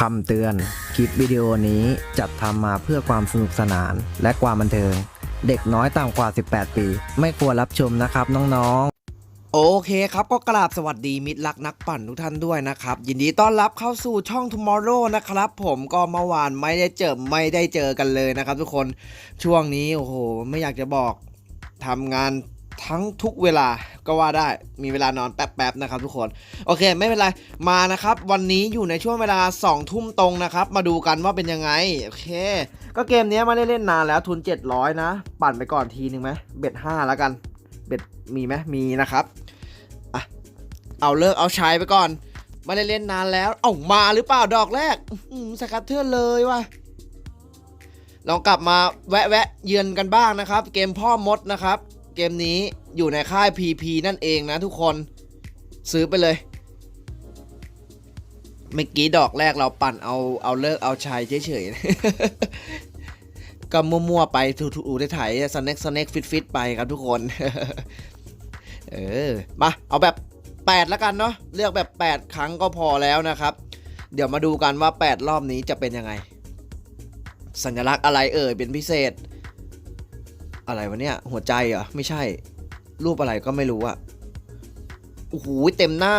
คำเตือน คลิปวิดีโอนี้จัดทำมาเพื่อความสนุกสนานและความบันเทิง เด็กน้อยต่ำกว่า 18 ปี ไม่ควรรับชมนะครับน้องๆ โอเคครับก็กราบสวัสดีมิตรรักนักปั่นทุกท่านด้วยนะครับ ยินดีต้อนรับเข้าสู่ช่อง Tomorrow นะครับ ผมก็เมื่อวานไม่ได้เจอไม่ได้เจอกันเลยนะครับทุกคนช่วงนี้โอ้โห ไม่อยากจะบอก ทำงานทั้งทุกเวลาก็ว่าได้มีเวลานอนแป๊บๆนะครับทุกคน โอเค ไม่เป็นไรมานะครับ วันนี้อยู่ในช่วงเวลา2ทุ่มตรงนะครับ มาดูกันว่าเป็นยังไง โอเค ก็เกมนี้มาเล่นนานแล้วทุน 700 นะ ปั่นไปก่อนทีนึงไหมเบ็ด5แล้วกัน เบ็ดมีไหมมีนะครับอะเอาเลิกเอาใช้ไปก่อนม่ได้เล่นนานแล้วเอ้ามาหรือเปล่าดอกแรกสกัดเทือนเลยว่ะ ลองกลับมาแวะแวะเยือนกันบ้างนะครับ เกมพ่อมดนะครับ เกมนี้อยู่ในค่าย PP นั่นเองนะทุกคนซื้อไปเลยเมื่อกี้ดอกแรกเราปั่นเอาเอาเลิกเอาชัยเฉยๆ ก็มั่วๆไปถูๆไถ่ายสแน็คสแน็คฟิตฟิตๆไปครับทุกคน เออ มา เอาแบบ 8 แล้วกันเนาะเลือกแบบ 8 ครั้งก็พอแล้วนะครับ เดี๋ยวมาดูกันว่า 8 รอบนี้จะเป็นยังไง สัญลักษณ์อะไรเอ่ยเป็นพิเศษ อะไรวะเนี่ย หัวใจเหรอ ไม่ใช่ รูปอะไรก็ไม่รู้อะโอ้โหเต็มหน้า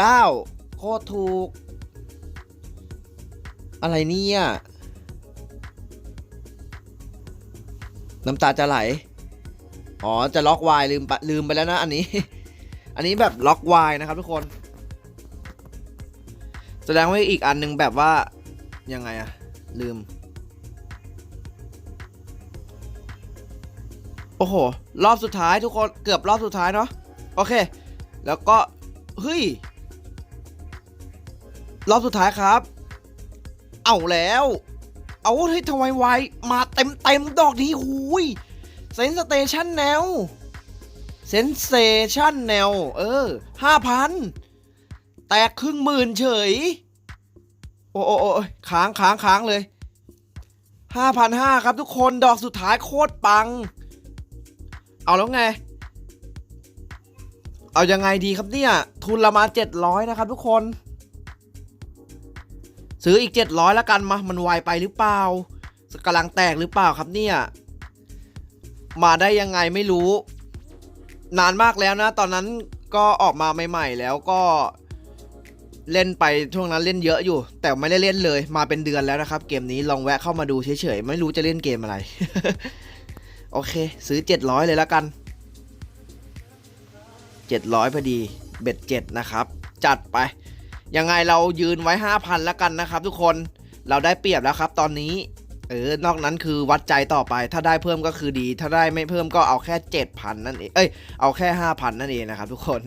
19 โคตรถูก อะไรเนี่ยน้ำตาจะไหล อ๋อ จะล็อกวายลืมไปลืมไปแล้วนะอันนี้ อันนี้แบบล็อกวายนะครับทุกคน แสดงว่าอีกอันหนึงแบบว่ายังไงอะลืม อ้โห รอบสุดท้ายทุกคนเกือบรอบสุดท้ายเนาะโอเค แล้วก็เฮ้ยรอบสุดท้ายครับ เอาแล้ว เอาเฮ้ยทำไมไวมาเต็มเต็มดอกนี้หูยเซนสเตชันแนวเซนเซชันแนวเออห้าพันแตกครึ่งหมื่นเฉย โอ้โอ้โอ้ค้างค้างค้างเลยห้าพันห้าครับทุกคนดอกสุดท้ายโคตรปัง เอาแล้วไง เอายังไงดีครับเนี่ย ทุนละมา700นะครับทุกคน ซื้ออีก700แล้วกันมา มันไวไปหรือเปล่ากำลังแตกหรือเปล่าครับเนี่ย มาได้ยังไงไม่รู้ นานมากแล้วนะ ตอนนั้นก็ออกมาใหม่ๆแล้วก็เล่นไปช่วงนั้นเล่นเยอะอยู่ แต่ไม่ได้เล่นเลย มาเป็นเดือนแล้วนะครับ เกมนี้ลองแวะเข้ามาดูเฉยๆ ไม่รู้จะเล่นเกมอะไร โอเค ซื้อ 700 เลยแล้วกัน 700พอดีเบ็ด7นะครับ จัดไป ยังไงเรายืนไว้ 5,000 แล้วกันนะครับ ทุกคนเราได้เปรียบแล้วครับ ตอนนี้เออนอกนั้นคือวัดใจต่อไป ถ้าได้เพิ่มก็คือดี ถ้าได้ไม่เพิ่มก็เอาแค่ 7,000 นั่นเองเอ้ยเอาแค่ 5,000 นั่นเองนะครับ ทุกคน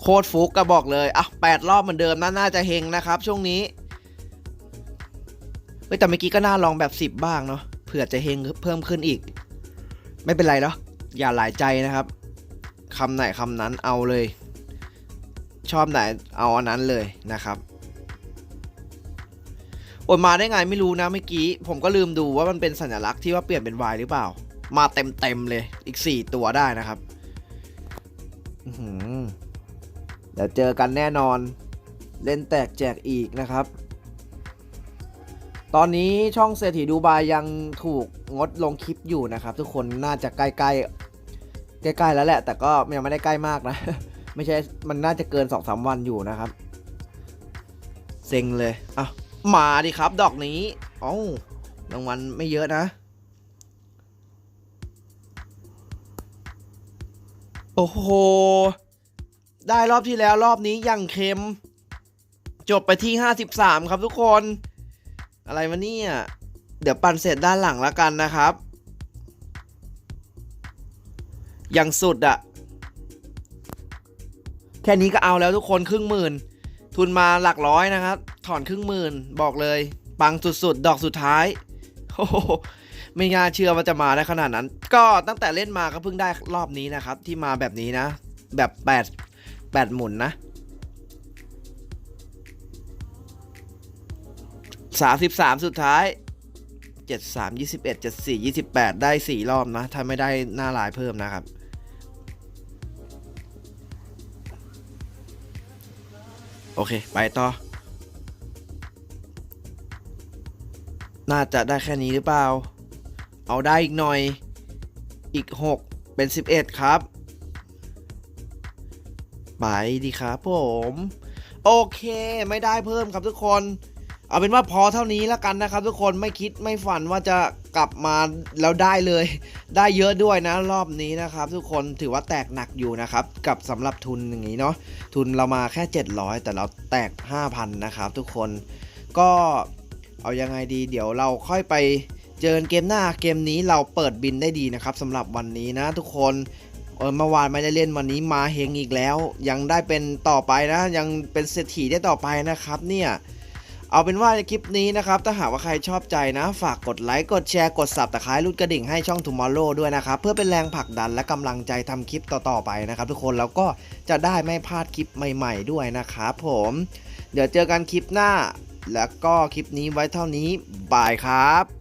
โคตรฟุกก็บอกเลยอะ8รอบเหมือนเดิมน่าน่าจะเฮงนะครับ ช่วงนี้เฮ้ยแต่เมื่อกี้ก็น่าลองแบบ 10 บ้างเนาะ เผื่อจะเฮงเพิ่มขึ้นอีก ไม่เป็นไรเนาะอย่าหลายใจนะครับคำไหนคำนั้นเอาเลย ชอบไหนเอาอันนั้นเลยนะครับโอนมาได้ไงไม่รู้นะเมื่อกี้ ผมก็ลืมดูว่ามันเป็นสัญลักษณ์ที่ว่าเปลี่ยนเป็น Y หรือเปล่า มาเต็มเต็มเลยอีก 4 ตัวได้นะครับเดี๋ยวเจอกันแน่นอน เล่นแตกแจกอีกนะครับ ตอนนี้ช่องเศรษฐีดูบายยังถูกงดลงคลิปอยู่นะครับ ทุกคนน่าจะใกล้ๆใกล้ๆแล้วแหละ แต่ก็ยังไม่ได้ใกล้มากนะ ไม่ใช่มันน่าจะเกิน2อสวันอยู่นะครับ เซ็งเลยอะมาดิครับ ดอกนี้อ้ารางวัลไม่เยอะนะ โอ้โห ได้รอบที่แล้วรอบนี้ยังเค็ม จบไปที่ 53 ครับทุกคน อะไรวะเนี่ย เดี๋ยวปั่นเสร็จด้านหลังแล้วกันนะครับ อย่างสุดอะแค่นี้ก็เอาแล้วทุกคนครึ่งหมื่น ทุนมาหลักร้อยนะครับ ถอนครึ่งหมื่นบอกเลย ปังสุดๆ ดอกสุดท้ายโอ้โหไม่น่าเชื่อว่าจะมาได้ขนาดนั้น ก็ตั้งแต่เล่นมาก็เพิ่งได้รอบนี้นะครับ ที่มาแบบนี้นะ แบบ 8 8 หมุนนะ 33 สุดท้าย 73 21 74 28 ได้ 4 รอบนะ ถ้าไม่ได้หน้าลายเพิ่มนะครับ โอเค ไปต่อ น่าจะได้แค่นี้หรือเปล่า เอาได้อีกหน่อย อีก 6 เป็น 11 ครับ ไปดีครับผม โอเค ไม่ได้เพิ่มครับทุกคน เอาเป็นว่าพอเท่านี้แล้วกันนะครับ ทุกคนไม่คิดไม่ฝันว่าจะกลับมาแล้วได้เลย ได้เยอะด้วยนะรอบนี้นะครับ ทุกคนถือว่าแตกหนักอยู่นะครับ กับสำหรับทุนอย่างนี้เนาะทุนเรามาแค่ 700 แต่เราแตก 5,000 นะครับ ทุกคนก็เอายังไงดี เดี๋ยวเราค่อยไปเจอกันเกมหน้าเกมนี้เราเปิดบินได้ดีนะครับสำหรับวันนี้นะ ทุกคนเออเมื่อวานไม่ได้เล่นวันนี้มาเฮงอีกแล้ว ยังได้เป็นต่อไปนะ ยังเป็นเศรษฐีได้ต่อไปนะครับ เนี่ย เอาเป็นว่าในคลิปนี้นะครับ ถ้าหากว่าใครชอบใจนะ ฝากกดไลค์กดแชร์กดสับตะไคร้ลูดกระดิ่งให้ช่อง Tomorrow ด้วยนะครับ เพื่อเป็นแรงผลักดันและกำลังใจทำคลิปต่อๆไปนะครับทุกคนแล้วก็จะได้ไม่พลาดคลิปใหม่ ๆ ด้วยนะครับผม เดี๋ยวเจอกันคลิปหน้า แล้วก็คลิปนี้ไว้เท่านี้บายครับ